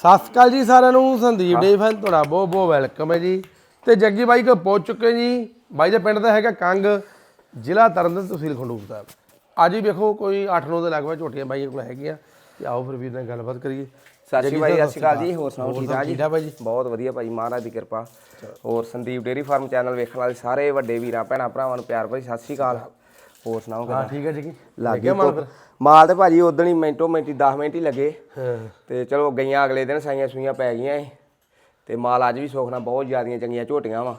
ਸਤਿ ਸ਼੍ਰੀ ਅਕਾਲ ਜੀ ਸਾਰਿਆਂ ਨੂੰ ਸੰਦੀਪ ਡੇ ਫੈਨ ਤੁਹਾਡਾ ਬਹੁਤ ਬਹੁਤ ਵੈਲਕਮ ਹੈ ਜੀ। ਤੇ ਜੱਗੀ ਬਾਈ ਕੋ ਪਹੁੰਚ ਚੁੱਕੇ ਜੀ। ਬਾਈ ਦੇ ਪਿੰਡ ਦਾ ਹੈਗਾ ਕੰਗ ਜ਼ਿਲ੍ਹਾ ਤਰਨਤਾਰਨ ਤਹਿਸੀਲ ਖੰਡੂਰ ਸਾਹਿਬ। ਅੱਜ ਹੀ ਵੇਖੋ ਕੋਈ 8-9 ਦੇ ਲਗਭਗ ਝੋਟੀਆਂ ਬਾਈਆਂ ਕੋਲ ਹੈਗੀਆਂ। ਤੇ ਆਓ ਫਿਰ ਵੀਰ ਨਾਲ ਗੱਲਬਾਤ ਕਰੀਏ। ਸਤਿ ਸ਼੍ਰੀ ਅਕਾਲ ਜੀ, ਸਤਿ ਸ਼੍ਰੀ ਅਕਾਲ ਜੀ। ਹੋਰ ਸੁਣਾਓ ਠੀਕ ਭਾਈ ਜੀ? ਬਹੁਤ ਵਧੀਆ ਭਾਈ ਮਹਾਰਾਜ ਦੀ ਕਿਰਪਾ। ਹੋਰ ਸੰਦੀਪ ਡੇਰੀ ਫਾਰਮ ਚੈਨਲ ਵੇਖਣ ਵਾਲੇ ਸਾਰੇ ਵੱਡੇ ਵੀਰਾਂ ਭੈਣਾਂ ਭਰਾਵਾਂ ਨੂੰ ਪਿਆਰ ਭਰੀ ਸਤਿ ਸ਼੍ਰੀ ਅਕਾਲ। ਹੋਰ ਸੁਣਾਓ ਹਾਂ ਠੀਕ ਹੈ ਜੱਗੀ ਲੱਗੇ ਮਾਲ ਮਾਲ ਤੇ ਭਾਜੀ ਉਦੋਂ ਹੀ ਮਿੰਟੋ ਮਿੰਟੀ 10 ਮਿੰਟ ਹੀ ਲੱਗੇ। ਹਾਂ। ਤੇ ਚਲੋ ਗਈਆਂ ਅਗਲੇ ਦਿਨ ਸਾਈਆਂ ਸੂਈਆਂ ਪੈ ਗਈਆਂ ਏ ਤੇ ਮਾਲ ਅੱਜ ਵੀ ਸੁਖਣਾ ਬਹੁਤ ਜ਼ਿਆਦੀਆਂ ਚੰਗੀਆਂ ਝੋਟੀਆਂ ਵਾ।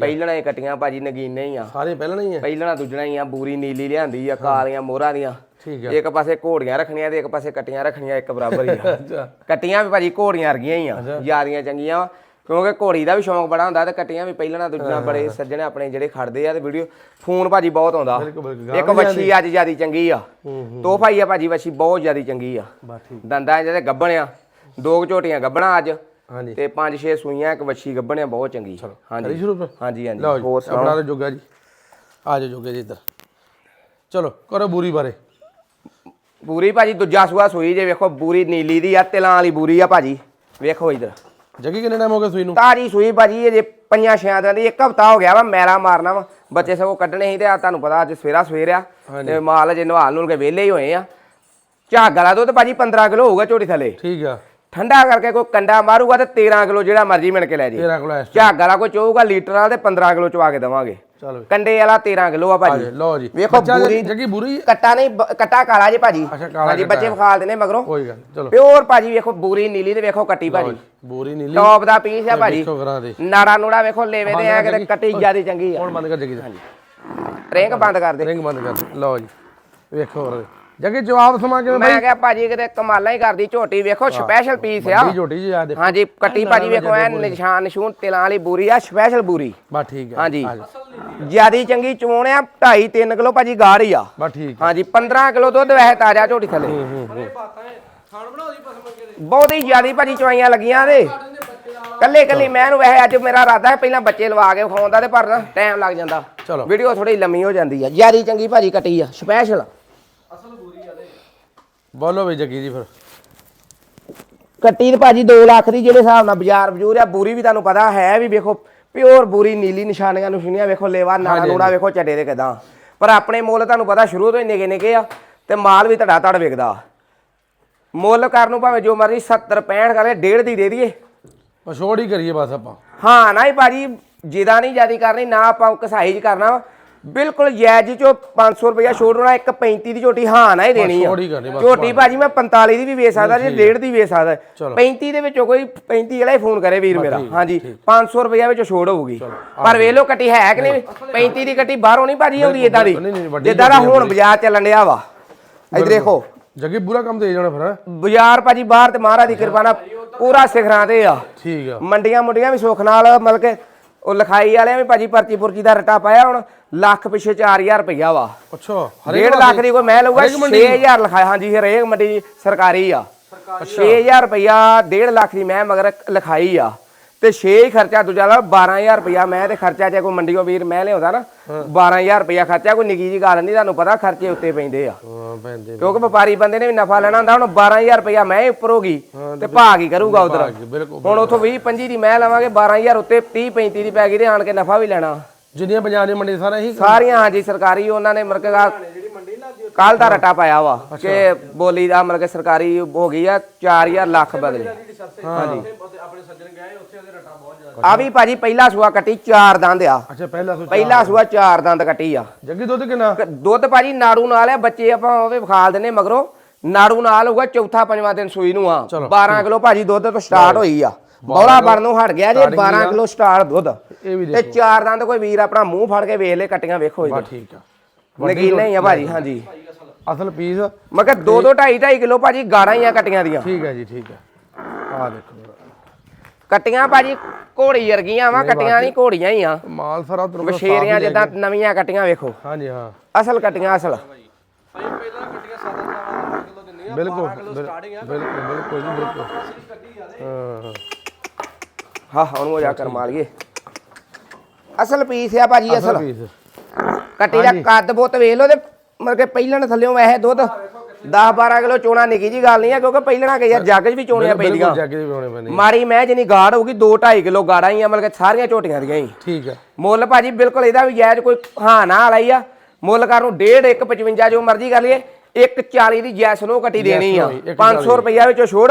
ਪਹਿਲਣਾ ਇਹ ਕਟੀਆਂ ਭਾਜੀ ਨਗੀਨੇ ਹੀ ਆ। ਸਾਰੇ ਪਹਿਲਾਂ ਨਹੀਂ ਹੈ ਪਹਿਲਣਾ ਦੂਜਣਾ ਹੀ ਆ ਬੂਰੀ ਨੀਲੀ ਲਿਆਂਦੀ ਆ ਕਾਲੀਆਂ ਮੋਹਰਾਂ ਦੀਆਂ। ਠੀਕ ਹੈ ਇੱਕ ਪਾਸੇ ਘੋੜੀਆਂ ਰੱਖਣੀਆਂ ਤੇ ਇੱਕ ਪਾਸੇ ਕਟੀਆਂ ਰੱਖਣੀਆਂ ਇੱਕ ਬਰਾਬਰ ਹੀ ਆ। ਕੱਟੀਆਂ ਵੀ ਭਾਜੀ ਘੋੜੀਆਂ ਵਰਗੀਆਂ ਹੀ ਆ ਜਿਆਦੀਆਂ ਚੰਗੀਆਂ ਕਿਉਂਕਿ ਘੋੜੀ ਦਾ ਵੀ ਸ਼ੌਂਕ ਬੜਾ ਹੁੰਦਾ ਤੇ ਕੱਟੀਆਂ ਵੀ ਪਹਿਲਾਂ ਦੂਜੀਆਂ ਬੜੇ ਸੱਜਣੇ ਆਪਣੇ ਜਿਹੜੇ ਖੜਦੇ ਆ ਤੇ ਵੀਡੀਓ ਫੋਨ ਭਾਜੀ ਬਹੁਤ ਆਉਂਦਾ। ਇੱਕ ਵੱਛੀ ਅੱਜ ਜਿਆਦੀ ਚੰਗੀ ਆ। ਤੋਹਫਾ ਹੀ। ਆ ਭਾਜੀ ਵੱਛੀ ਬਹੁਤ ਜਿਆਦੀ ਚੰਗੀ ਆ। ਦੰਦਾਂ ਜਿਹਦੇ ਗੱਬਣ ਆ। ਦੋ ਝੋਟੀਆਂ ਗੱਬਣਾ ਅੱਜ। ਹਾਂਜੀ। ਤੇ ਪੰਜ ਛੇ ਸੂਈਆਂ ਇੱਕ ਵੱਛੀ ਗੱਬਣ ਆ ਬਹੁਤ ਚੰਗੀ। ਹਾਂਜੀ। ਸ਼ੁਰੂ ਹਾਂਜੀ ਹਾਂਜੀ। ਜੀ ਹੋਰ ਸੁਣਾਓ? ਆਪਣਾ ਤਾਂ ਜੋਗਾ ਜੀ। ਆ ਜਾਓ ਜੋਗੇ ਜੀ ਇੱਧਰ। ਚਲੋ ਕਰੋ ਬੂਰੀ ਬਾਰੇ। ਬੂਰੀ ਭਾਜੀ ਦੂਜਾ ਸੂਆ ਸੂਈ ਜੇ ਵੇਖੋ ਬੂਰੀ ਨੀਲੀ ਦੀ ਆ ਤਿਲਾਂ ਵਾਲੀ ਬੂਰੀ ਆ ਭਾਜੀ। ਵੇਖੋ ਇਧਰ। ਜੱਗੀ ਕਿੰਨੇ ਟਾਈਮ ਹੋ ਗਿਆ ਸੂਈ ਨੂੰ? ਤਾਜੀ ਸੂਈ ਭਾਜੀ ਇਹ ਪੰਜਾਂ ਛਿਆਂ ਦਿਨਾਂ ਦੀ ਇੱਕ ਹਫਤਾ ਹੋ ਗਿਆ ਵਾ ਮੈਲਾ ਮਾਰਨਾ ਵਾ। ਬੱਚੇ ਸਗੋਂ ਕੱਢਣੇ ਸੀ ਤੇ ਆ ਤੁਹਾਨੂੰ ਪਤਾ ਅੱਜ ਸਵੇਰਾ ਸਵੇਰ ਆ। ਤੇ ਮਾਲ ਜੇ ਨਵਾਲ ਨੂੰ ਕੇ ਵਿਹਲੇ ਹੀ ਹੋਏ ਆ। ਝਾਗ ਵਾਲਾ ਦੁੱਧ ਭਾਜੀ 15 ਕਿਲੋ ਹੋਊਗਾ ਝੋਟੀ ਥੱਲੇ। ਠੀਕ ਆ। ਠੰਡਾ ਕਰਕੇ ਕੋਈ ਕੰਡਾ ਮਾਰੂਗਾ ਤੇ 13 ਕਿਲੋ ਜਿਹੜਾ ਮਰਜ਼ੀ ਮਿਣ ਕੇ ਲੈ ਜੇ। ਤੇਰਾ ਕੋਲ ਐਸ ਝਾਗ ਵਾਲਾ ਕੋਈ ਚੋਊਗਾ ਲੀਟਰ ਨਾਲ ਤੇ 15 ਕਿਲੋ ਚਵਾ ਕੇ ਦਵਾਂਗੇ। ਚਲੋ ਕੰਡੇ ਵਾਲਾ 13 ਕਿਲੋ ਆ ਭਾਜੀ। ਲਓ ਜੀ। ਵੇਖੋ ਬੱਚਾ ਬੂਰੀ ਜੱਗੀ ਬੂਰੀ ਕੱਟਾ ਨਹੀਂ ਬ- ਕੱਟਾ ਕਾਲਾ ਜੇ ਭਾਜੀ। ਅੱਛਾ, ਕਾਲਾ ਹਾਂਜੀ ਬੱਚੇ। ਵਿਖਾਲ ਦੇਣੇ ਮਗਰੋਂ। ਕੋਈ ਗੱਲ ਨੀ, ਚਲੋ। ਪਿਓਰ ਭਾਜੀ ਵੇਖੋ ਬੂਰੀ ਨੀਲੀ ਤੇ ਵੇਖੋ ਕੱਟੀ ਭਾਜੀ। ਬੂਰੀ ਨੀਲੀ। ਟੌਪ ਦਾ ਪੀਸ ਆ ਭਾਜੀ। ਦੇ। ਨਾੜਾ ਨੂੜਾ ਵੇਖੋ ਲੇਵੇ ਤੇ ਆ ਕਿਤੇ ਕੱਟੀ ਜਿਆਦੀ ਚੰਗੀ ਆ। ਹੁਣ ਬੰਦ ਕਰ ਜੱਗੀ ਦਾ ਰਿੰਗ ਬੰਦ ਕਰ ਦੇ। ਰਿੰਗ ਬੰਦ ਕਰ ਦੇ। ਲਓ ਜੀ ਵੇਖੋ ਹੋਰ ਜੱਗੀ ਜਵਾਬ ਸਮਾ ਕਿਵੇਂ ਮੈਂ ਕਿਹਾ ਭਾਜੀ ਕਿਤੇ ਕਮਾਲਾਂ ਹੀ ਕਰਦੀ ਝੋਟੀ ਵੇਖੋ ਸਪੈਸ਼ਲ ਪੀਸ ਆ। ਬੜੀ ਝੋਟੀ ਜੀ ਆ ਦੇ ਹਾਂਜੀ ਕੱਟੀ ਭਾਜੀ ਵੇਖੋ ਐ ਨਿਸ਼ਾਨ ਨਿਸ਼ੂਨ ਤਿਲਾਂ ਵਾਲੀ ਬੂਰੀ ਆ ਸਪੈਸ਼ਲ ਬੂਰੀ। ਬਾ ਠੀਕ ਹੈ ਹਾਂਜੀ। ਜਿਆਦੀ ਚੰਗੀ ਚੋਣ ਆ 2.5 3 ਕਿਲੋ ਭਾਜੀ ਗਾੜ ਹੀ ਆ। ਬਾ ਠੀਕ। ਹਾਂਜੀ 15 ਕਿਲੋ ਦੁੱਧ ਵੈਸੇ ਤਾਜ਼ਾ ਝੋਟੀ ਥੱਲੇ। ਹੂੰ ਹੂੰ ਹੂੰ। ਬਹੁਤ ਹੀ ਜਿਆਦੀ ਭਾਜੀ ਚਵਾਈਆਂ ਲੱਗੀਆਂ ਦੇ। ਕੱਲੇ ਕੱਲੇ ਮੈਂ ਨੂੰ ਵੈਸੇ ਅੱਜ ਮੇਰਾ ਇਰਾਦਾ ਹੈ ਪਹਿਲਾਂ ਬੱਚੇ ਲਵਾ ਕੇ ਵਿਖਾਉਂਦਾ ਤੇ ਪਰ ਨਾ ਟਾਈਮ ਲੱਗ ਜਾਂਦਾ। ਚਲੋ। ਵੀਡੀਓ ਥੋੜੀ ਲੰਮੀ ਹੋ ਜਾਂਦੀ ਆ। ਜਿਆਦੀ ਚੰਗੀ ਭਾਜੀ ਕੱਟੀ ਆ ਸਪੈਸ਼ਲ ਬੋਲੋ ਵੀ ਜੱਗੀ ਜੀ ਫਿਰ। ਕੱਟੀ ਤੇ ਭਾਜੀ 2 ਲੱਖ ਦੀ ਜਿਹੜੇ ਹਿਸਾਬ ਨਾਲ ਬਾਜ਼ਾਰ ਬਜੂਰ ਆ ਬੂਰੀ ਵੀ ਤੁਹਾਨੂੰ ਪਤਾ ਹੈ ਵੀ ਵੇਖੋ ਪਿਓਰ ਬੂਰੀ ਨੀਲੀ ਨਿਸ਼ਾਨੀਆਂ ਨਿਸ਼ਾਨੀਆਂ ਵੇਖੋ ਲੇਵਾ ਨਾਲਾ ਨੂੜਾ ਵੇਖੋ ਚੱਡੇ ਦੇ ਕਿਦਾਂ। ਪਰ ਆਪਣੇ ਮੁੱਲ ਤੁਹਾਨੂੰ ਪਤਾ ਸ਼ੁਰੂ ਤੋਂ ਹੀ ਨਿਗੇ ਨਿਗੇ ਆ ਤੇ ਮਾਲ ਵੀ ਧੜਾ ਧੜ ਵਿਕਦਾ। ਮੁੱਲ ਕਰਨ ਨੂੰ ਭਾਵੇਂ ਜੋ ਮਰਜ਼ੀ 70 65 ਕਰੇ ਡੇਢ ਦੀ ਦੇ ਦਈਏ। ਪਛੋੜ ਹੀ ਕਰੀਏ ਬਸ ਆਪਾਂ। ਹਾਂ ਨਾ ਹੀ ਭਾਜੀ ਜਿਦਾ ਨਹੀਂ ਜਿਆਦੀ ਕਰਨੀ ਨਾ ਆਪਾਂ ਕਸਾਈ ਚ ਕਰਨਾ। ਬਿਲਕੁਲ ਜਾਇਜ਼ ਚੋਂ 500 ਰੁਪਇਆ ਛੋੜ ਹੋਣਾ ਇੱਕ 35 ਦੀ ਝੋਟੀ ਹਾਂ ਨਾ ਹੀ ਦੇਣੀ ਆ। ਝੋਟੀ ਭਾਜੀ ਮੈਂ 45 ਦੀ ਵੀ ਵੇਚ ਸਕਦਾ ਜੇ ਡੇਢ ਦੀ ਵੇਚ ਸਕਦਾ। ਚਲੋ। 35 ਦੇ ਵਿੱਚੋਂ ਕੋਈ 35 ਵਾਲਾ ਹੀ ਫੋਨ ਕਰੇ ਵੀਰ ਮੇਰਾ। ਹਾਂਜੀ 500 ਰੁਪਇਆ ਵਿੱਚ ਛੋੜ ਹੋਊਗੀ। ਪਰ ਵੇਖ ਲਓ ਕੱਟੀ ਹੈ ਕਿ ਨਹੀਂ 35 ਦੀ ਕੱਟੀ ਬਾਹਰੋਂ ਨਹੀਂ ਭਾਜੀ ਆਉਂਦੀ ਇਦਾਂ ਦੀ। ਜਿੱਦਾਂ ਦਾ ਹੁਣ ਬਾਜ਼ਾਰ ਚੱਲਣ ਡਿਆ ਵਾ। ਇੱਧਰ ਦੇਖੋ। ਜੱਗੀ ਪੂਰਾ ਕੰਮ ਤੇ ਜਾਣਾ ਫਿਰ? ਬਾਜ਼ਾਰ ਭਾਜੀ ਬਾਹਰ ਤੇ ਮਹਾਰਾਜ ਦੀ ਕਿਰਪਾ ਨਾਲ ਪੂਰਾ ਸਿਖਰਾਂ ਤੇ ਆ। ਠੀਕ ਆ। ਮੰਡੀਆਂ ਮੁੰਡੀਆਂ ਵੀ ਸੁੱਖ ਨਾਲ ਮਤਲਬ ਕਿ ਉਹ ਲਿਖਾਈ ਵਾਲਿਆਂ ਵੀ ਭਾਜੀ ਪਰਚੀ ਪੁਰਚੀ ਦਾ ਰਟਾ ਪਾਇਆ ਹੁਣ ਲੱਖ ਪਿੱਛੇ 4000 ਰੁਪਇਆ ਵਾ। ਅੱਛਾ ਡੇਢ ਲੱਖ ਦੀ ਕੋਈ ਮੈਂ ਲਊਗਾ 6000 ਲਿਖਾਇਆ ਹਾਂਜੀ ਹਰੇਕ ਮੰਡੀ ਸਰਕਾਰੀ ਆ। 6000 ਰੁਪਇਆ ਡੇਢ ਲੱਖ ਦੀ ਮੈਂ ਮਗਰ ਲਿਖਾਈ ਆ। ਤੇ 6 ਹੀ ਖਰਚਾ ਦੂਜਾ ਲਾ 12000 ਰੁਪਇਆ ਮੈਂ ਤੇ ਖਰਚਾ ਜੇ ਕੋਈ ਮੰਡੀੋਂ ਵੀਰ ਮੈਂ ਲਿਆਉਂਦਾ ਨਾ 12000 ਰੁਪਇਆ ਖਰਚਾ ਕੋਈ ਨਿੱਕੀ ਜੀ ਗੱਲ ਨਹੀਂ ਤੁਹਾਨੂੰ ਪਤਾ ਖਰਚੇ ਉੱਤੇ ਪੈਂਦੇ ਆ। ਪੈਂਦੇ ਕਿਉਂਕਿ ਵਪਾਰੀ ਬੰਦੇ ਨੇ ਵੀ ਨਫਾ ਲੈਣਾ ਹੁੰਦਾ ਹੁਣ 12000 ਰੁਪਇਆ ਮੈਂ ਹੀ ਉੱਪਰ ਹੋਗੀ ਤੇ ਭਾਗ ਹੀ ਕਰੂਗਾ ਉਧਰ? ਹੁਣ ਉਥੋਂ 20 25 ਦੀ ਮੈਂ ਲਵਾਂਗੇ 12000 ਉੱਤੇ 30 35 ਦੀ ਪੈ ਗਈ ਤੇ ਆਣ ਕੇ ਨਫਾ ਵੀ ਲੈਣਾ। ਜਿੰਨੀਆਂ ਪੰਜਾਬ ਦੀ ਮੰਡੀ ਸਾਰਾ ਸਾਰੀਆਂ ਹਾਂਜੀ ਸਰਕਾਰੀ ਉਹਨਾਂ ਨੇ ਮਰਕਾ ਕੱਲ ਦਾ ਰਟਾ ਪਾਇਆ ਵਾ ਕਿ ਬੋਲੀ ਦਾ ਮਤਲਬ ਕਿ ਸਰਕਾਰੀ ਹੋ ਗਈ ਆ 4000 ਲੱਖ ਬਦਲੇ। ਹਾਂਜੀ। ਆ ਵੀ ਭਾਜੀ ਪਹਿਲਾ ਸੂਆ ਕੱਟੀ ਚਾਰ ਦੰਦ ਆ। ਅੱਛਾ ਪਹਿਲਾ ਸੋਚ ਪਹਿਲਾ ਸੂਆ ਚਾਰ ਦੰਦ ਕੱਟੀ ਆ। ਜੱਗੀ ਦੁੱਧ ਕਿੰਨਾ? ਦੁੱਧ ਭਾਜੀ ਨਾੜੂ ਨਾਲ ਆ ਬੱਚੇ ਆਪਾਂ ਉਹਦੇ ਵਿਖਾਲ ਦਿੰਨੇ ਮਗਰੋਂ। ਨਾੜੂ ਨਾਲ ਹੋਊਗਾ ਚੌਥਾ ਪੰਜਵਾਂ ਦਿਨ ਸੂਈ ਨੂੰ ਆ। 12 ਕਿਲੋ ਭਾਜੀ ਦੁੱਧ ਤੋਂ ਸਟਾਰਟ ਹੋਈ ਆ। ਬੌਲਾ ਬਣਨੋਂ ਹਟ ਗਿਆ ਜੇ 12 ਕਿਲੋ ਸਟਾਰਟ ਦੁੱਧ। ਇਹ ਵੀ ਤੇ ਚਾਰ ਦੰਦ ਕੋਈ ਵੀਰ ਆਪਣਾ ਮੂੰਹ ਫੜ ਕੇ ਵੇਖ ਲੈ ਕੱਟੀਆਂ ਵੇਖੋ ਬਾ ਇਹਦੇ ਠੀਕ ਆ। ਨਗੀਨੇ ਹੀ ਆ ਭਾਜੀ ਹਾਂਜੀ। ਅਸਲ ਪੀਸ ਮੈਂ ਕਿਹਾ 2 2 2.5 2.5 ਕਿਲੋ ਭਾਜੀ ਗਾਰਾਂ ਹੀ ਆ ਕੱਟੀਆਂ ਦੀਆਂ। ਠੀਕ ਹੈ ਜੀ ਠੀਕ ਹੈ। ਆ ਦੇਖੋ। ਕੱਟੀਆਂ ਭਾਜੀ ਘੋੜੀ ਵਰਗੀਆਂ ਵਾ ਕੱਟੀਆਂ ਨਹੀਂ ਘੋੜੀਆਂ ਹੀ ਆ। ਮਾਲ ਸਾਰਾ ਤੁਹਾਨੂੰ ਬਸ਼ੇਰੀਆਂ ਜਿੱਦਾਂ ਨਵੀਆਂ ਕੱਟੀਆਂ ਵੇਖੋ। ਹਾਂਜੀ ਹਾਂ। ਅਸਲ ਕੱਟੀਆਂ ਅਸਲ। ਬਿਲਕੁਲ ਬਿਲਕੁਲ ਬਿਲਕੁਲ ਜੀ ਬਿਲਕੁਲ। ਹਾਂ ਹਾਂ। ਹਾਂ ਹੁਣ ਉਹ ਜਾ ਕਰ ਮਾਰ ਲਈਏ ਅਸਲ ਪੀਸ ਆ ਭਾਜੀ ਅਸਲ ਪੀਸ। ਕੱਟੀ ਦਾ ਕੱਦ ਬੁੱਤ ਵੇਖ ਲਓ ਤੇ ਮਤਲਬ ਕਿ ਪਹਿਲਾਂ ਨੇ ਥੱਲਿਓਂ ਵੈਸੇ ਦੁੱਧ 10 12 ਕਿਲੋ ਚੋਣਾ ਨਿੱਕੀ ਜੀ ਗੱਲ ਨਹੀਂ ਆ ਕਿਉਂਕਿ ਪਹਿਲਣਾ ਕਿ ਯਾਰ ਜੱਗ 'ਚ ਵੀ ਚੋਣੀਆਂ ਪੈਂਦੀਆਂ। ਜੱਗ ਦੇ ਬਣਾਉਣੇ ਪੈਂਦੇ ਮਾਰੀ ਮੈਂ ਜਿੰਨੀ ਗਾੜ ਹੋਊਗੀ 2 2.5 ਕਿਲੋ ਗਾੜਾਂ ਹੀ ਆ ਮਤਲਬ ਕਿ ਸਾਰੀਆਂ ਝੋਟੀਆਂ ਦੀਆਂ ਹੀ। ਠੀਕ ਆ। ਮੁੱਲ ਭਾਜੀ ਬਿਲਕੁਲ ਇਹਦਾ ਵੀ ਜਾਇਜ਼ ਕੋਈ ਹਾਂ ਨਾ ਵਾਲਾ ਹੀ ਆ। ਮੁੱਲ ਕਰ ਨੂੰ 1.5 1.55 ਜੋ ਮਰਜ਼ੀ ਕਰ ਲਈਏ 1.40 ਦੀ ਜੈਸ ਨੂੰ ਕੱਟੀ ਦੇਣੀ ਆ। ਨੂੰ ਹੀ, 500 ਰੁਪਈਆ ਵਿੱਚੋਂ ਛੋੜ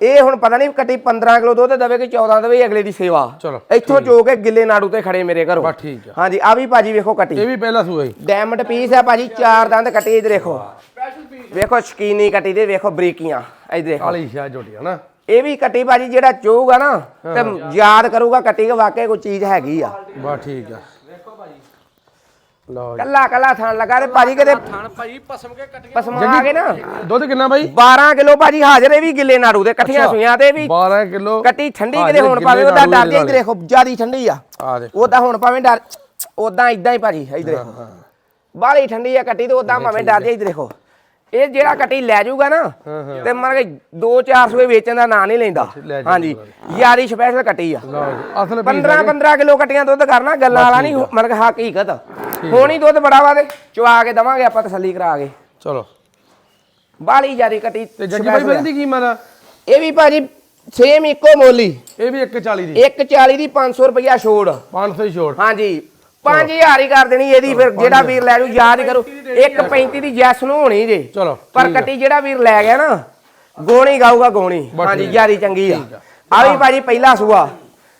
ਇਹ ਹੁਣ ਪਤਾ ਨਹੀਂ ਕੱਟੀ 15 ਕਿਲੋ ਦੁੱਧ ਦੇਵੇ ਕਿ 14 ਦੇਵੇ ਅਗਲੇ ਦੀ ਸੇਵਾ। ਚਲੋ, ਇੱਥੋਂ ਚੋ ਕੇ ਗਿੱਲੇ ਨਾੜੂ ਤੇ ਖੜੇ ਮੇਰੇ ਘਰੋਂ। ਬਸ ਠੀਕ ਆ ਹਾਂਜੀ ਆ ਵੀ ਭਾਜੀ ਵੇਖੋ ਕੱਟੀ। ਇਹ ਵੀ ਪਹਿਲਾ ਸੂਆ ਜੀ। ਡਾਇਮੰਡ ਪੀਸ ਆ ਭਾਜੀ ਚਾਰ ਦੰਦ ਕੱਟੀ ਇਧਰ ਦੇਖੋ ਵੇਖੋ ਸ਼ਕੀਨੀ ਕੱਟੀ ਦੇ ਵੇਖੋ ਬਰੀਕੀਆਂ ਇਧਰ ਦੇਖੋ ਕਾਲੀ ਸ਼ਾਹ ਝੋਟੀ ਹਨਾ ਇਹ ਵੀ ਕੱਟੀ ਭਾਜੀ ਜਿਹੜਾ ਚੋਊਗਾ ਨਾ ਤੇ ਯਾਦ ਕਰੂਗਾ ਕੱਟੀ ਕਿ ਵਾਕਿਆ ਕੋਈ ਚੀਜ਼ ਹੈਗੀ ਆ। ਬਸ ਠੀਕ ਆ। ਲਓ ਜੀ। ਕੱਲਾ ਕੱਲਾ ਥਣ ਲਗਾ ਤੇ ਭਾਜੀ ਕਿਤੇ ਥਣ ਭਾਈ ਪਸਮ ਕੇ ਕੱਟ ਪਸਮਾ ਆ ਗਏ ਨਾ। ਦੁੱਧ ਕਿੰਨਾ ਬਾਈ? 12 ਕਿਲੋ ਭਾਜੀ ਹਾਜ਼ਰ ਇਹ ਵੀ ਗਿੱਲੇ ਨਾੜੂ ਦੇ ਇਕੱਠੀਆਂ ਸੂਈਆਂ ਤੇ ਵੀ। 12 ਕਿਲੋ ਕੱਟੀ ਠੰਡੀ ਕਿਤੇ ਹੁਣ ਭਾਵੇਂ ਉਹਦਾ ਡਰ ਦੇ ਜੇ ਦੇਖੋ ਜਿਆਦੀ ਠੰਡੀ ਆ। ਆ ਦੇਖ। ਉਹਦਾ ਹੁਣ ਭਾਵੇਂ ਡਰ ਉਦਾਂ ਇਦਾਂ ਹੀ ਭਾਜੀ ਇਧਰ। ਦੇਖੋ ਬਾਹਲੀ ਠੰਡੀ ਆ ਕੱਟੀ ਤੇ ਉਦਾਂ ਭਾਵੇਂ ਡਰ ਜੇ ਇਧਰ ਦੇਖੋ। ਇਹ ਜਿਹੜਾ ਕੱਟੀ ਲੈ ਜਾਊਗਾ ਨਾ ਤੇ ਮਰ ਕੇ 2-4 ਸੂਏ ਵੇਚਣ ਦਾ ਨਾਂ ਨਹੀਂ ਲੈਂਦਾ। ਹਾਂਜੀ ਯਾਰੀ ਸਪੈਸ਼ਲ ਕੱਟੀ ਆ। ਅਸਲ 15 15 ਕਿਲੋ ਕੱਟੀਆਂ ਦੁੱਧ ਕਰਨਾ ਗੱਲਾਂ ਵਾਲਾ ਨਹੀਂ ਮਤਲਬ ਕਿ ਹਕੀਕਤ ਹੁਣ ਦੁੱਧ ਬੜਾ ਵਾ ਚਵਾ ਕੇ ਦਵਾਂਗੇ ਆਪਾਂ ਤਸੱਲੀ ਕਰਾ ਕੇ। ਚਲੋ। ਬਾਹਲੀ ਜਿਆਦੀ ਕੱਟੀ ਤੇ ਜੱਗੀ ਆ। ਬੰਦੀ ਕੀ ਮਾਰਾ ਇਹ ਵੀ ਭਾਜੀ ਸੇਮ ਇੱਕੋ ਮੋਲੀ। ਇਹ ਵੀ 140 ਦੀ। 140 ਦੀ 500 ਰੁਪਇਆ ਛੋੜ। 500 ਹੀ ਛੋੜ। ਹਾਂਜੀ 5000 ਹੀ ਕਰ ਦੇਣੀ ਇਹਦੀ ਫਿਰ ਜਿਹੜਾ ਵੀਰ ਲੈ ਜੂ ਯਾਦ ਕਰੂ 135 ਦੀ ਜੈਸ ਨੂੰ ਹੋਣੀ ਜੇ। ਚਲੋ ਪਰ ਕੱਟੀ ਜਿਹੜਾ ਵੀਰ ਲੈ ਗਿਆ ਨਾ ਗੋਣੀ ਗਾਊਗਾ ਗੋਣੀ। ਹਾਂਜੀ ਯਾਰੀ ਚੰਗੀ ਆ। ਆ। ਵੀ ਭਾਜੀ ਪਹਿਲਾ ਸੂਆ।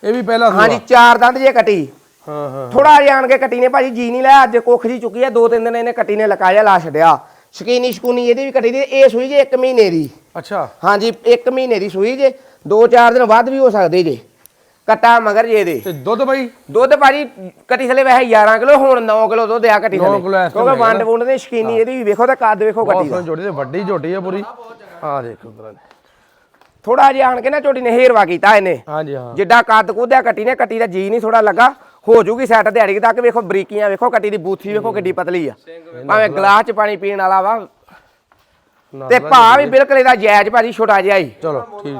ਇਹ ਵੀ ਪਹਿਲਾ ਸੂਆ। ਹਾਂਜੀ ਚਾਰ ਦੰਦ ਜੇ ਕੱਟੀ। ਹਾਂ ਹਾਂ ਥੋੜਾ ਜਿਹਾ ਆਣ ਕੇ ਕੱਟੀ ਨੇ ਭਾਜੀ ਜੀ ਨਹੀਂ ਲਿਆ ਅੱਜ ਕੁੱਖ ਜੀ ਚੁੱਕੀ ਆ ਦੋ ਤਿੰਨ ਦਿਨ ਇਹਨੇ ਕੱਟੀ ਨੇ ਲਕਾਇਆ ਲਾ ਛੱਡਿਆ। ਸ਼ਕੀਨੀ ਸ਼ਕੂਨੀ ਇਹਦੀ ਵੀ ਕੱਟੀ ਦੀ ਇਹ ਸੂਈ ਜੇ 1 ਮਹੀਨੇ ਦੀ। ਅੱਛਾ। ਹਾਂਜੀ 1 ਮਹੀਨੇ ਦੀ ਸੂਈ ਜੇ 2-4 ਦਿਨ ਵੱਧ ਵੀ ਹੋ ਸਕਦੇ ਜੇ। ਕੱਟਾ ਮਗਰ ਜੇ ਦੇ ਤੇ ਦੁੱਧ ਬਾਈ? ਦੁੱਧ ਭਾਜੀ ਕੱਟੀ ਥਲੇ ਵੈਸੇ 11 ਕਿਲੋ ਹੁਣ 9 ਕਿਲੋ ਦੁੱਧ ਆ ਕੱਟੀ ਥਲੇ। ਕਿਉਂਕਿ ਵੰਡ ਵੁੰਡ ਦੇ ਸ਼ਕੀਨੀ ਇਹਦੀ ਵੀ ਵੇਖੋ ਤੇ ਕੱਦ ਵੇਖੋ ਕੱਟੀ ਦਾ। ਤੇ ਵੱਡੀ ਝੋਟੀ ਆ ਪੂਰੀ। ਆ ਦੇਖੋ ਕਰਾਂ ਥੋੜਾ ਜਿਹਾ ਆਣ ਕੇ ਨਾ ਝੋਟੀ ਨੇ ਹੇਰਵਾ ਕੀਤਾ ਇਹਨੇ। ਹਾਂਜੀ ਹਾਂ। ਜਿੱਡਾ ਕੱਦ ਕੁੱਦਿਆ ਕੱਟੀ ਨੇ ਕੱਟੀ ਦਾ ਜੀ ਨਹੀਂ ਥੋੜਾ ਲੱਗਾ। ਹੋ ਜੂਗੀ ਸੈੱਟ ਦਿਹਾੜੀ ਤੱਕ ਵੇਖੋ ਬਰੀਕੀਆਂ ਵੇਖੋ ਕੱਟੀ ਦੀ ਬੂਥੀ ਵੇਖੋ ਕਿੱਡੀ ਪਤਲੀ ਆ। ਭਾਵੇਂ ਗਲਾਸ ਚ ਪਾਣੀ ਪੀਣ ਵਾਲਾ ਵਾ ਤੇ ਭਾ ਵੀ ਬਿਲਕੁਲ ਇਹਦਾ ਜਾਇਜ਼ ਭਾਜੀ ਛੋਟਾ ਜਿਹਾ ਹੀ। ਚਲੋ। ਠੀਕ।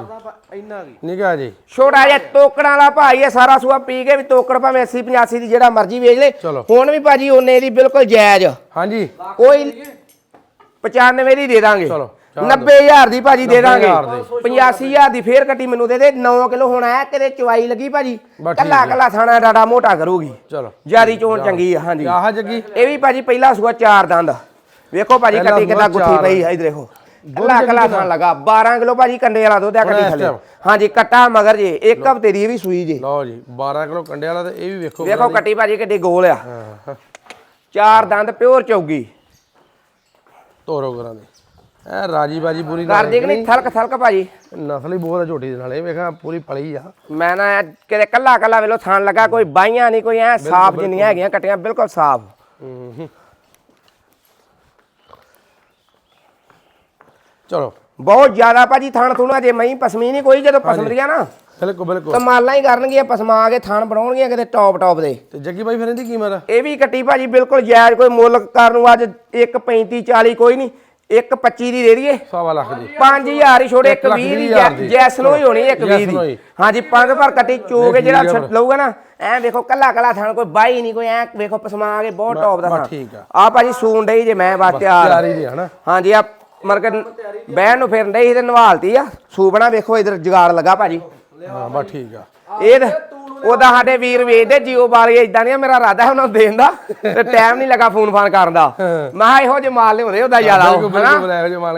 ਇੰਨਾ ਕੀ ਨਿਕਾ ਜੀ। ਛੋਟਾ ਜਿਹਾ ਤੋਕੜਾਂ ਵਾਲਾ ਭਾਈ ਇਹ ਸਾਰਾ ਸੂਆ ਪੀ ਕੇ ਵੀ ਤੋਕੜ ਭਾਵੇਂ 80 85 ਦੀ ਜਿਹੜਾ ਮਰਜ਼ੀ ਵੇਚ ਲੇ। ਚਲੋ। ਹੁਣ ਵੀ ਭਾਜੀ ਉਹਨੇ ਦੀ ਬਿਲਕੁਲ ਜਾਇਜ਼। ਹਾਂਜੀ। ਕੋਈ 95 ਦੀ ਦੇ ਦਾਂਗੇ। ਚਲੋ, ਚਾਰ 90000 ਦੀ ਭਾਜੀ ਦੇ ਦਾਂਗੇ। 90,000 ਦੀ। 85000 ਦੀ ਫੇਰ ਕੱਟੀ ਮੈਨੂੰ ਦੇ ਦੇ। 9 ਕਿਲੋ ਹੁਣ ਆਇਆ ਕਿਤੇ ਚਵਾਈ ਲੱਗੀ ਭਾਜੀ ਕੱਲਾ। ਕੱਲਾ ਥਾਣਾ ਡਾਡਾ ਮੋਟਾ ਕਰੂਗੀ। ਚਲੋ। ਜਿਆਦੀ ਚੋਣ ਚੰਗੀ ਆ ਹਾਂਜੀ। ਆਹ ਜੱਗੀ ਇਹ ਵੀ ਭਾਜੀ ਪਹਿਲਾ ਸੂਆ ਚਾਰ ਦੰਦ। ਵੇਖੋ ਭਾਜੀ ਕੱਟੀ ਸੂਆ ਗੁੱਠੀ। ਪਈ ਹੈ ਇਧਰ ਦੇਖੋ ਦੁੱਧ ਕੱਲਾ ਕਿੰਨਾ? ਥਾਣ ਲਗਾ। 12 ਕਿਲੋ ਭਾਜੀ ਕੰਡੇ ਵਾਲਾ ਦੁੱਧ ਆ ਕੱਟੀ ਥੱਲੇ? ਹਾਂਜੀ ਕੱਟਾ ਮਗਰ ਜੇ ਇੱਕ ਹਫ਼ਤੇ ਦੀ ਇਹ ਵੀ ਸੂਈ ਜੇ। ਲਓ ਜੀ 12 ਕਿਲੋ ਕੰਡੇ ਵਾਲਾ ਤੇ ਇਹ ਵੀ ਵੇਖੋ ਵੇਖੋ ਕੱਟੀ ਭਾਜੀ ਕਿੱਡੀ ਗੋਲ ਆ। ਚਾਰ ਦੰਦ ਪਿਓਰ ਚੌਗੀ। ਤੋਰੋ ਕਰਾਂ ਦੇ। ਐ ਰਾਜੀ ਬਾਜੀ ਪੂਰੀ ਕਰ ਦੇ ਕਿ ਨਹੀਂ? ਥਲਕ ਥਲਕ ਭਾਜੀ। ਨਸਲ ਹੀ ਬਹੁਤ ਆ ਝੋਟੀ ਦੇ ਨਾਲ। ਇਹ ਵੇਖਾ ਪੂਰੀ ਪਲੀ ਆ। ਮੈਂ ਨਾ ਕਿਤੇ ਕੱਲਾ ਕੱਲਾ ਵੇਲੋ ਥਾਣ ਲੱਗਾ ਕੋਈ ਬਾਈਆਂ ਨਹੀਂ ਕੋਈ ਐ ਸਾਫ਼ ਜਿੰਨੀਆਂ ਹੈਗੀਆਂ ਕੱਟੀਆਂ ਬਿਲਕੁਲ ਸਾਫ਼। ਹੂੰ। ਚਲੋ। ਬਹੁਤ ਜ਼ਿਆਦਾ ਭਾਜੀ ਥਾਣ ਥੁਣਾ ਜੇ ਮਈ ਪਸਮੀ ਨਹੀਂ ਕੋਈ ਜਦੋਂ ਪਸਮਦੀਆਂ ਨਾ ਬਿਲਕੁਲ ਬਿਲਕੁਲ। ਕਮਾਲਾਂ ਹੀ ਕਰਨਗੀਆਂ ਪਸਮਾ ਕੇ ਥਾਣ ਬਣਾਉਣਗੀਆਂ ਕਿਤੇ ਟੌਪ ਟੌਪ ਦੇ। ਤੇ ਜੱਗੀ ਬਾਈ ਫਿਰ ਇਹਦੀ ਕੀ ਮਾਰਾ ਇਹ ਵੀ ਕੱਟੀ ਭਾਜੀ ਬਿਲਕੁਲ ਜਾਇਜ਼ ਕੋਈ ਮੁੱਲ ਕਰਨ ਨੂੰ ਅੱਜ 1.35 40 ਕੋਈ ਨਹੀਂ 1.25 ਦੀ ਦੇ ਦਈਏ। ਸਵਾ ਲੱਖ ਦੀ। 5000 ਹੀ ਛੋੜੇ ਇੱਕ ਲੱਖ 1.20 ਦੀ ਵੀਹ ਹਜ਼ਾਰ ਦੀ। ਜੈਸ ਨੂੰ ਹੀ ਹੋਣੀ 1.20 ਜੈਸ ਨੂੰ ਹੀ। ਦੀ ਹਾਂਜੀ ਪੰਜ ਪਰ ਕੱਟੀ ਚੋ ਕੇ ਦੇਖ ਜਿਹੜਾ ਲਊਗਾ ਨਾ ਐ ਵੇਖੋ ਕੱਲਾ ਕੱਲਾ ਥਾਣ ਕੋਈ ਬਾਈ ਨਹੀਂ ਕੋਈ ਐ ਵੇਖੋ ਪਸਮਾ ਕੇ ਬਹੁਤ ਟੌਪ ਦਾ ਬਸ ਥਾਣ। ਆ। ਭਾਜੀ ਸੂਣ ਡਈ ਜੇ ਮੈਂ ਬਾਤ ਤਿਆਰ ਹਾਂਜੀ ਆ ਮਰਕੇ ਬਹਿਣ ਨੂੰ ਫਿਰਨ ਡਈ ਸੀ ਤੇ ਨਵਾਲਤੀ ਆ। ਸੂਬਣਾ ਵੇਖੋ ਇਧਰ ਜਗਾੜ ਲੱਗਾ ਭਾਜੀ। ਹਾਂ ਬਸ ਠੀਕ ਆ। ਇਹ ਉਹਦਾ ਸਾਡੇ ਵੀਰ ਵੇਚਦੇ ਜੀਓ ਬਾਰੇ ਇਦਾਂ ਨਹੀਂ ਮੇਰਾ ਇਰਾਦਾ ਉਹਨਾਂ ਨੂੰ ਦੇਣ ਦਾ ਤੇ ਟਾਈਮ ਨਹੀਂ ਲੱਗਾ ਫੋਨ ਫਾਨ ਕਰਨ ਦਾ। ਮੈਂ ਕਿਹਾ ਇਹੋ ਜਿਹੇ ਮਾਲ ਲਿਆਉਂਦੇ ਉਹਦਾ ਜ਼ਿਆਦਾ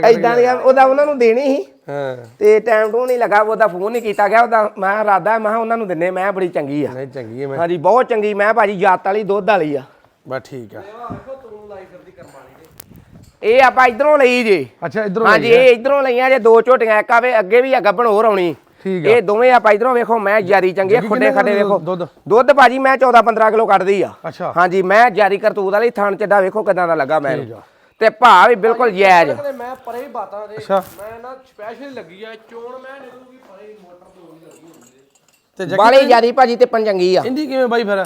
ਇਦਾਂ ਦੀਆਂ ਉਹਦਾ ਉਹਨਾਂ ਨੂੰ ਦੇਣੀ ਸੀ। ਤੇ ਟਾਈਮ ਟੂ ਨਹੀਂ ਲੱਗਾ ਉਹਦਾ ਫੋਨ ਨਹੀਂ ਕੀਤਾ ਗਿਆ ਉਹਦਾ ਮੈਂ ਇਰਾਦਾ ਮੈਂ ਉਹਨਾਂ ਨੂੰ ਦਿੰਨੇ ਮੈਂ ਬੜੀ ਚੰਗੀ ਆ। ਨਹੀਂ ਚੰਗੀ ਹੈ ਮੈਂ। ਹਾਂਜੀ ਬਹੁਤ ਚੰਗੀ ਮੈਂ ਭਾਜੀ ਜਾਤ ਵਾਲੀ ਦੁੱਧ ਵਾਲੀ ਆ। ਬਸ ਠੀਕ ਆ। ਇਹ ਆਪਾਂ ਇਧਰੋਂ ਲਈ ਜੇ। ਅੱਛਾ ਇਧਰੋਂ ਹਾਂਜੀ ਇਹ ਇਧਰੋਂ ਲਈਆਂ ਜੇ ਦੋ ਝੋਟੀਆਂ ਇੱਕ ਆਵੇ ਅੱਗੇ ਵੀ ਆ ਗੱਬਣ ਹੋਰ ਆਉਣੀ। ਠੀਕ ਆ। ਇਹ ਦੋਵੇਂ ਆਪਾਂ ਇਧਰੋਂ ਵੇਖੋ ਮੈਂ ਜਾਰੀ ਚੰਗੀ ਖੁੱਡੇ ਖੱਡੇ ਵੇਖੋ। ਦੁੱਧ? ਦੁੱਧ ਭਾਜੀ ਮੈਂ 14 15 ਕਿਲੋ ਕੱਢਦੀ ਆ। ਅੱਛਾ। ਹਾਂਜੀ ਮੈਂ ਜਾਰੀ ਕਰਤੂਤ ਵਾਲੀ ਥਣ ਚੱਡਾ ਵੇਖੋ ਕਿਦਾਂ ਦਾ ਲੱਗਾ ਮੈਨੂੰ। ਤੇ ਭਾ ਵੀ ਬਿਲਕੁਲ ਜਾਇਜ਼ ਮੈਂ ਪਰੇ ਹੀ ਬਾਤਾਂ ਦੇ। ਅੱਛਾ। ਮੈਂ ਨਾ ਸਪੈਸ਼ਲ ਲੱਗੀ ਆ ਚੋਣ ਮੈਂ ਨਿਕਲੂਗੀ ਪਰੇ ਹੀ ਮੋਟਰ ਤੋਂ ਹੀ ਲੱਗੀ ਹੁੰਦੀ ਤੇ ਜੱਗੀ ਬਾਲੀ ਜਾਰੀ ਭਾਜੀ ਤੇ ਪੰਜੰਗੀ ਆ। ਇੰਦੀ ਕਿਵੇਂ ਬਾਈ ਫਿਰ?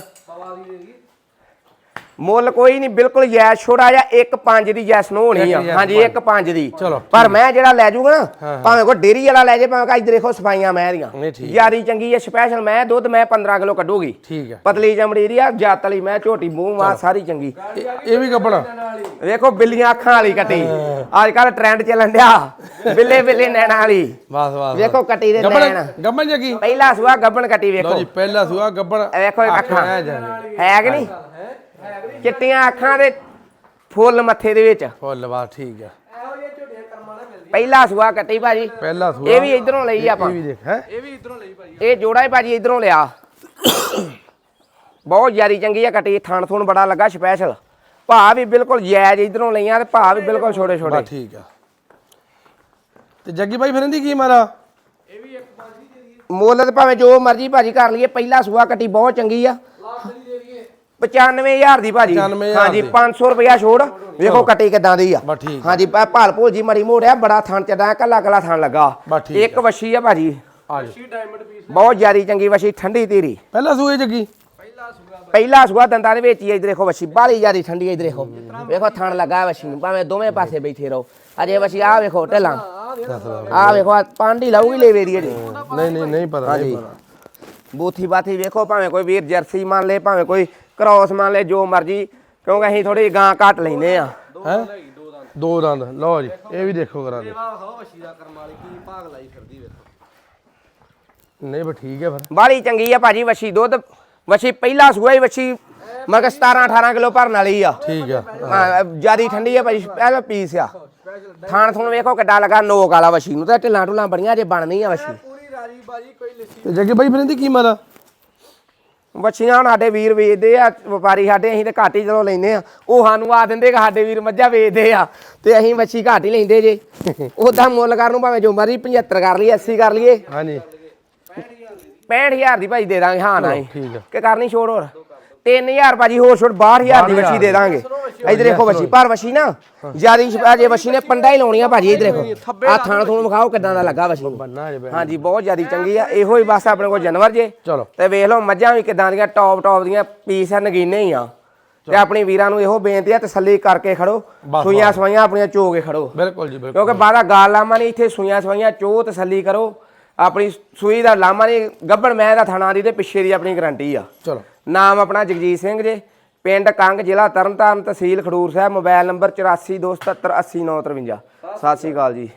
ਮੁੱਲ ਕੋਈ ਨਹੀਂ ਬਿਲਕੁਲ ਜੈਸ ਛੋੜਾ ਜਾਂ 1.5 ਦੀ ਜੈਸ ਨੂੰ ਹੋਣੀ ਆ। ਹਾਂਜੀ 1.5 ਦੀ। ਪਰ ਮੈਂ ਜਿਹੜਾ ਲੈ ਜੂਗਾ। ਭਾਵੇਂ ਕੋਈ ਡੇਰੀ ਵਾਲਾ ਲੈ ਜੇ ਭਾਵੇਂ ਕਾ ਇੱਧਰ ਦੇਖੋ ਸਫਾਈਆਂ ਮੈਂ ਦੀਆਂ। ਯਾਰੀ ਚੰਗੀ ਹੈ ਸਪੈਸ਼ਲ ਮੈਂ ਦੁੱਧ ਮੈਂ 15 ਕਿਲੋ ਕੱਢੂਗੀ। ਠੀਕ ਹੈ। ਪਤਲੀ ਚਮੜੀ ਦੀ ਆ ਜੱਤ ਵਾਲੀ ਮੈਂ ਝੋਟੀ ਮੂੰਹ ਮਾਂ ਸਾਰੀ ਚੰਗੀ। ਇਹ- ਵੀ ਗੱਬਣਾ। ਵੇਖੋ ਬਿੱਲੀਆਂ ਅੱਖਾਂ ਵਾਲੀ ਕੱਟੀ। ਅੱਜ ਕੱਲ ਟ੍ਰੈਂਡ ਚੱਲਣ ਡਿਆ। ਬਿੱਲੇ ਬਿੱਲੇ ਨੈਣਾ ਵਾਲੀ। ਬਸ ਬਸ ਵੇਖੋ ਕੱਟੀ ਦੇ ਨੈਣ। ਗੱਬਣ ਜੱਗੀ? ਪਹਿਲਾ ਸੁਆ ਗੱਬਣ ਕੱਟੀ ਵੇਖੋ ਜੀ ਪਹਿਲਾ ਸੂਆ ਗੱਬਣ ਵੇਖੋ ਅੱਖਾਂ ਹੈ ਕਿ ਨਹੀਂ? ਚਿੱਟੀਆਂ ਅੱਖਾਂ ਦੇ ਫੁੱਲ ਮੱਥੇ ਦੇ ਵਿੱਚ। ਫੁੱਲ ਬਾਤ ਠੀਕ ਹੈ ਪਹਿਲਾ ਸੁਆ ਕੱਟੀ ਭਾਜੀ। ਪਹਿਲਾ ਸੂਆ। ਇਹ ਵੀ ਇਧਰੋਂ ਲਈ ਆਪਾਂ ਇਹ ਵੀ ਦੇਖ ਹੈ? ਇਹ ਵੀ ਇਧਰੋਂ ਲਈ ਭਾਜੀ। ਇਹ ਜੋੜਾ ਹੀ ਭਾਜੀ ਇਧਰੋਂ ਲਿਆ। ਬਹੁਤ ਯਾਰੀ ਚੰਗੀ ਆ ਕੱਟੀ। ਥਣ ਥੁਣ ਬੜਾ ਲੱਗਾ ਸਪੈਸ਼ਲ ਭਾ ਵੀ ਬਿਲਕੁਲ ਜਾਇਜ਼ ਇਧਰੋਂ ਲਈਆਂ ਤੇ ਭਾ ਵੀ ਬਿਲਕੁਲ ਛੋਟੇ ਛੋਟੇ। ਠੀਕ ਆ। ਤੇ ਜੱਗੀ ਬਾਈ ਫਿਰ ਇਹਦੀ ਕੀ ਮਾਰਾ? ਇਹ ਵੀ ਇੱਕ ਭਾਜੀ ਮੁੱਲ ਤੇ ਭਾਵੇਂ ਜੋ ਮਰਜ਼ੀ ਭਾਜੀ ਕਰ ਲਈਏ। ਪਹਿਲਾ ਸੂਆ ਕੱਟੀ ਬਹੁਤ ਚੰਗੀ ਆ। 95000 ਦੀ ਭਾਜੀ। 95,000 ਹਾਂਜੀ ਦੀ। 500 ਰੁਪਇਆ ਛੋੜ। ਵੇਖੋ ਕੱਟੀ ਕਿਦਾਂ ਦੀ ਆ। ਬਸ ਠੀਕ ਆ। ਹਾਂਜੀ ਭਾ- ਭਾਲ ਭੂਲ ਜੀ ਮੜੀ ਮੋੜਿਆ ਬੜਾ ਥਣ ਚਦਾ ਕੱਲਾ ਕੱਲਾ ਥਣ ਲੱਗਾ। ਬਸ ਠੀਕ ਇੱਕ ਵਸ਼ੀ ਆ ਭਾਜੀ। ਆ ਜੀ ਛੀ ਡਾਇਮੰਡ ਪੀਸ ਬਹੁਤ ਜਾਰੀ ਚੰਗੀ ਵਸ਼ੀ ਠੰਡੀ ਤੇਰੀ। ਪਹਿਲਾ ਸੂਏ ਜੱਗੀ? ਪਹਿਲਾ ਸੂਆ ਦੰਦਾਂ ਦੇ ਵਿੱਚ ਹੀ ਇੱਧਰ ਦੇਖੋ ਵਸ਼ੀ ਬਾਲੀ ਜਾਰੀ ਠੰਡੀ ਇੱਧਰ ਦੇਖੋ। ਵੇਖੋ ਥਣ ਲੱਗਾ ਵਸ਼ੀ ਨੂੰ ਭਾਵੇਂ ਦੋਵੇਂ ਪਾਸੇ ਬੈਠੇ ਰਹੋ। ਅਜੇ ਵਸ਼ੀ ਆ ਵੇਖੋ ਢਲਾਂ। ਆ ਵੇਖੋ ਆਹ ਪਾਂਡੀ ਲਾਊਗੀ ਲੇਵੇ ਦੀ ਅਜੇ। ਨਹੀਂ ਨਹੀਂ ਨਹੀਂ ਪਤਾ ਨਹੀਂ ਹਾਂਜੀ। ਪਤਾ। ਬੂਥੀ ਬਾਥੀ ਵੇਖੋ ਭਾਵੇਂ ਕੋਈ ਵੀਰ ਜਰਸੀ ਮੰਨ ਲੇ ਭਾਵੇਂ ਕੋਈ ਕ੍ਰੋਸ ਮੰਨ ਲੇ ਜੋ ਮਰਜ਼ੀ ਕਿਉਂਕਿ ਅਸੀਂ ਥੋੜੀ ਗਾਂ ਘੱਟ ਲੈਨੇ ਆ ਹੈ? ਦੋ ਦੰਦ ਦੋ ਦੰਦ ਲਓ ਜੀ ਇਹ ਵੀ ਦੇਖੋ ਕਰਾਂ ਦੇ ਵਾਹ ਖਾਓ ਵਸ਼ੀ ਦਾ ਕਰਮ ਵਾਲੀ ਕੀ ਭਾਗ ਲਾਈ ਫਿਰਦੀ ਵੇਖੋ ਨਹੀਂ ਬਸ ਠੀਕ ਹੈ ਫਿਰ। ਬਾਲੀ ਚੰਗੀ ਆ ਭਾਜੀ ਵਛੀ ਦੁੱਧ ਵਛੀ ਪਹਿਲਾ ਸੂਆ ਹੀ ਵਛੀ ਮਗਰ 17 18 ਕਿਲੋ ਭਰਨ ਵਾਲੀ ਆ। ਠੀਕ ਆ। ਹਾਂ, ਜਿਆਦੀ ਠੰਡੀ ਆ ਭਾਜੀ ਪਹਿਲਾ ਪੀਸ ਆ। ਥਾਣ ਥੁਣ ਵੇਖੋ ਕਿੱਡਾ ਲੱਗਾ ਨੋਕ ਵਾਲਾ ਵਛੀ ਨੂੰ ਤਾਂ ਢਿੱਲਾਂ ਢੁੱਲਾਂ ਬੜੀਆਂ ਜੇ ਬਣਨੀ ਆ ਵਛੀ। ਪੂਰੀ ਰਾਜੀ ਬਾਜੀ ਕੋਈ ਲਿੱਸੀ ਤੇ ਜੱਗੀ ਬਾਈ ਫਿਰ ਇਹਦੀ ਕੀ ਮਾਰਾ ਵਛੀਆਂ ਹੁਣ ਸਾਡੇ ਵੀਰ ਵੇਚਦੇ ਆ ਵਪਾਰੀ ਸਾਡੇ ਅਸੀਂ ਤੇ ਘੱਟ ਹੀ ਚਲੋ ਲੈਨੇ ਆ। ਉਹ ਸਾਨੂੰ ਆ ਦਿੰਦੇ ਕਿ ਸਾਡੇ ਵੀਰ ਮੱਝਾਂ ਵੇਚਦੇ ਆ ਤੇ ਅਸੀਂ ਵਛੀ ਘੱਟ ਹੀ ਲੈਂਦੇ ਜੇ। ਉਦਾਂ ਮੁੱਲ ਕਰਨ ਨੂੰ ਭਾਵੇਂ ਜੋ ਮਰਜ਼ੀ 75 ਕਰ ਲਈਏ 80 ਕਰ ਲਈਏ। ਹਾਂਜੀ। 65000 ਦੀ ਭਾਜੀ ਦੇ ਦਾਂਗੇ ਹਾਂ ਨਾ ਠੀਕ ਆ। ਕਿ ਕਰਨੀ ਛੋੜ ਹੋਰ? 3000 ਭਾਜੀ ਹੋਰ ਛੋੜ 62000 ਦੀ ਵਛੀ ਦੇ ਦਾਂਗੇ। ਇਧਰ ਦੇਖੋ ਵਛੀ ਪਰ ਵਛੀ ਨਾ ਜਿਆਦੀ ਜੇ ਵਛੀ ਨੇ ਪੰਡਾ ਹੀ ਲਾਉਣੀਆਂ ਭਾਜੀ ਇਧਰ ਦੇਖੋ। ਆ ਥਾਣ ਥੂਣ ਵਿਖਾਓ ਕਿਦਾਂ ਦਾ ਲੱਗਾ ਵਛੀ। ਹਾਂਜੀ ਬਹੁਤ ਜਿਆਦੀ ਚੰਗੀ ਆ ਇਹੋ ਹੀ ਬਸ ਆਪਣੇ ਕੋਲ ਜਾਨਵਰ ਜੇ। ਚਲੋ। ਤੇ ਵੇਖ ਲਓ ਮੱਝਾਂ ਵੀ ਕਿਦਾਂ ਦੀਆਂ ਟੌਪ ਟੌਪ ਦੀਆਂ ਪੀਸ ਆ ਨਗੀਨੇ ਹੀ ਆ। ਤੇ ਆਪਣੀ ਵੀਰਾਂ ਨੂੰ ਇਹੋ ਬੇਨਤੀ ਆ ਤਸੱਲੀ ਕਰਕੇ ਖੜੋ ਸੂਈਆਂ ਸਵਾਈਆਂ ਆਪਣੀਆਂ ਚੋ ਕੇ ਖੜੋ। ਬਿਲਕੁਲ ਜੀ ਬਿਲਕੁਲ। ਕਿਉਂਕਿ ਬਾਹਰ ਗਾਲ ਲਾਮਾ ਨਹੀਂ ਇੱਥੇ ਸੂਈਆਂ ਸਵਾਈਆਂ ਚੋ ਤਸੱਲੀ ਕਰੋ। ਆਪਣੀ ਸੂਈ ਦਾ ਲਾਮਾ ਨਹੀਂ ਗੱਬੜ ਮੈਂ ਦਾ ਥਣਾ ਦੀ ਤੇ ਪਿੱਛੇ ਦੀ ਆਪਣੀ ਗਾਰੰਟੀ ਆ। ਚਲੋ। ਨਾਮ ਆਪਣਾ ਜਗਜੀਤ ਸਿੰਘ ਜੇ, ਪਿੰਡ ਕੰਗ ਜ਼ਿਲ੍ਹਾ ਤਰਨਤਾਰਨ ਤਹਿਸੀਲ ਖਡੂਰ ਸਾਹਿਬ, ਮੋਬਾਈਲ ਨੰਬਰ 8427780953 ਸਤਿ ਸ਼੍ਰੀ ਅਕਾਲ ਜੀ।